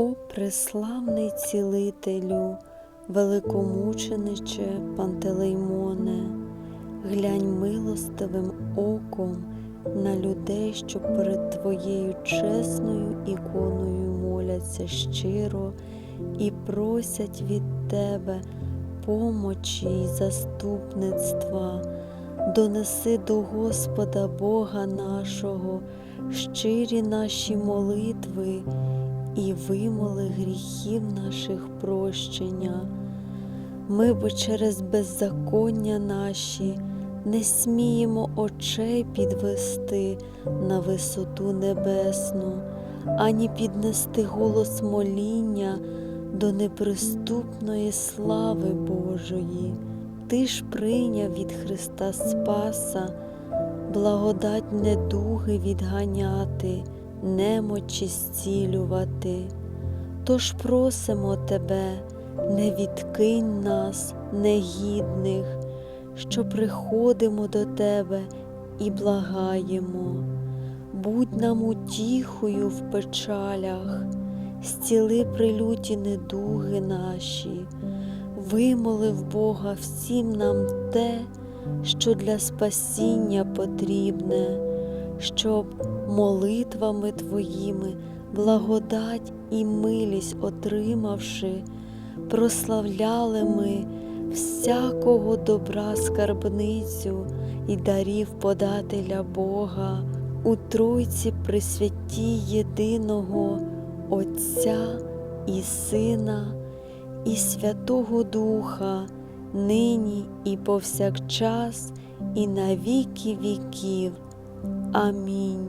О преславний цілителю, великомучениче Пантелеймоне, глянь милостивим оком на людей, що перед Твоєю чесною іконою моляться щиро і просять від Тебе помочі й заступництва. Донеси до Господа Бога нашого щирі наші молитви і вимоли гріхів наших прощення. Ми бо через беззаконня наші не сміємо очей підвести на висоту небесну, ані піднести голос моління до неприступної слави Божої. Ти ж прийняв від Христа Спаса, благодать недуги відганяти, немочі зцілювати. Тож просимо Тебе, не відкинь нас, негідних, що приходимо до Тебе і благаємо. Будь нам утіхою в печалях, зціли прилюті недуги наші, вимолив Бога всім нам те, що для спасіння потрібне, щоб молитвами Твоїми благодать і милість отримавши, прославляли ми всякого добра скарбницю і дарів подателя Бога у Тройці Пресвятій єдиного Отця і Сина і Святого Духа, нині і повсякчас, і на віки віків. Амінь.